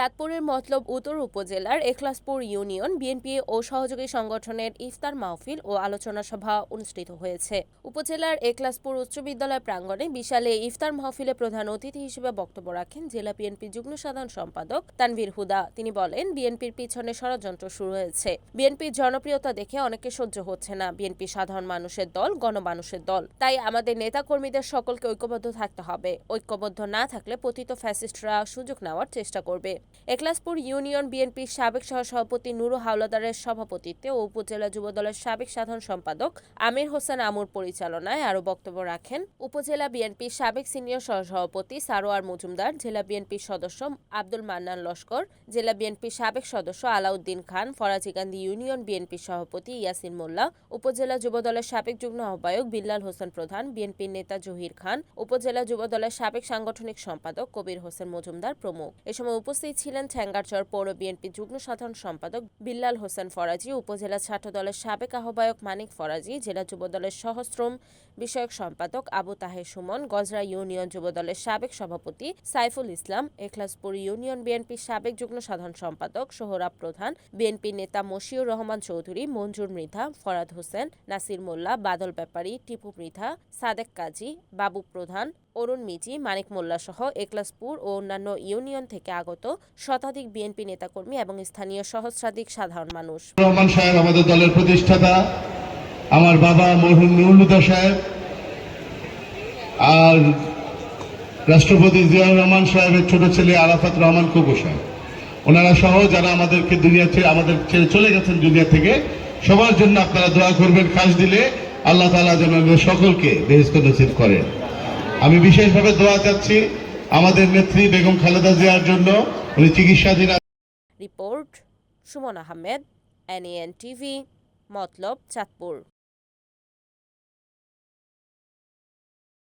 চাঁদপুরের মতলব উত্তর উপজেলার এখলাসপুর ইউনিয়ন, বিএনপি ও সহযোগী সংগঠনের ইফতার মাহফিল ও আলোচনা সভা অনুষ্ঠিত হয়েছে। উপজেলার এখলাসপুর উচ্চ বিদ্যালয় প্রাঙ্গণে বিশাল ইফতার মাহফিলে প্রধান অতিথি হিসেবে বক্তব্য রাখেন জেলা বিএনপি যুগ্ম সাধারণ সম্পাদক তানভীর হুদা। তিনি বলেন, বিএনপির পিছনে ষড়যন্ত্র শুরু হয়েছে। বিএনপির জনপ্রিয়তা দেখে অনেকে সহ্য হচ্ছে না। বিএনপি সাধারণ মানুষের দল, গণমানুষের দল। তাই আমাদের নেতাকর্মীদের সকলকে ঐক্যবদ্ধ থাকতে হবে। ঐক্যবদ্ধ না থাকলে পতিত ফ্যাসিস্টরা সুযোগ নেওয়ার চেষ্টা করবে। একলাসপুর ইউনিয়ন বিএনপির সাবেক সহসভাপতি নুরু হাওলাদারের সভাপতিত্বে ও উপজেলা যুবদলের সাবেক সাধারণ সম্পাদক আমির হোসেন আমুর পরিচালনায় আরও বক্তব্য রাখেন। উপজেলা বিএনপির সাবেক সিনিয়র সহসভাপতি সারোয়ার মজুমদার, জেলা বিএনপির সদস্য আব্দুল মান্নান লস্কর, জেলা বিএনপির সাবেক সদস্য আলাউদ্দিন খান ফরাজিকান্দি ইউনিয়ন বিএনপির সভাপতি ইয়াসিন মোল্লা, উপজেলা যুবদলের সাবেক যুগ্ম আহ্বায়ক বিল্লাল হোসেন প্রধান, বিএনপির নেতা জহির খান, উপজেলা যুবদলের সাবেক সাংগঠনিক সম্পাদক কবির হোসেন মজুমদার প্রমুখ। এ সময় উপস্থিত ছিলেন ঠ্যাঙ্গারচর পৌর বিএনপি যুগ্ম সাধারণ সম্পাদক বিল্লাল হোসেন ফরাজি, উপজেলা ছাত্র দলের সাবেক আহ্বায়ক মানিক ফরাজি, জেলা যুবদলের সহস্রম বিষয়ক সম্পাদক আবু তাহে সুমন, গজরা ইউনিয়ন যুবদলের সাবেক সভাপতি সাইফুল ইসলাম, এখলাসপুর ইউনিয়ন বিএনপির সাবেক যুগ্ম সাধারণ সম্পাদক সোহরাব প্রধান, বিএনপি নেতা মশিউর রহমান চৌধুরী, মঞ্জুর মৃধা, ফরাদ হোসেন, নাসির মোল্লা, বাদল ব্যাপারী, টিপু মৃধা, সাদেক কাজী, বাবু প্রধান অরুণ মিজি, মানিক মোল্লা সহ একলাসপুর ও অন্যান্য ইউনিয়ন থেকে আগত শতাধিক বিএনপি নেতাকর্মী এবং স্থানীয় সহস্রাধিক সাধারণ মানুষ। রহমান সাহেব, আমাদের দলের প্রতিষ্ঠাতা, আমার বাবা মরহুম নুরুল্লাহ সাহেব আর রাষ্ট্রপতি জিয়াউর রহমান সাহেবের ছোট ছেলে আরাফাত রহমান কোকো সাহেব। ওনারা সহ যারা আমাদেরকে দুনিয়া ছেড়ে, আমাদের ছেড়ে চলে গেছেন দুনিয়া থেকে, সবার জন্য আপনারা দোয়া করবেন, খাস দিলে আল্লাহ তালা যেন সকলকে বেহেস্ত নসিব করেন। আমি বিশেষভাবে দোয়া চাচ্ছি আমাদের নেত্রী বেগম খালেদা জিয়ার জন্য। উনি চিকিৎসাধীন report, Suman Ahmed NN TV Matlab Chandpur.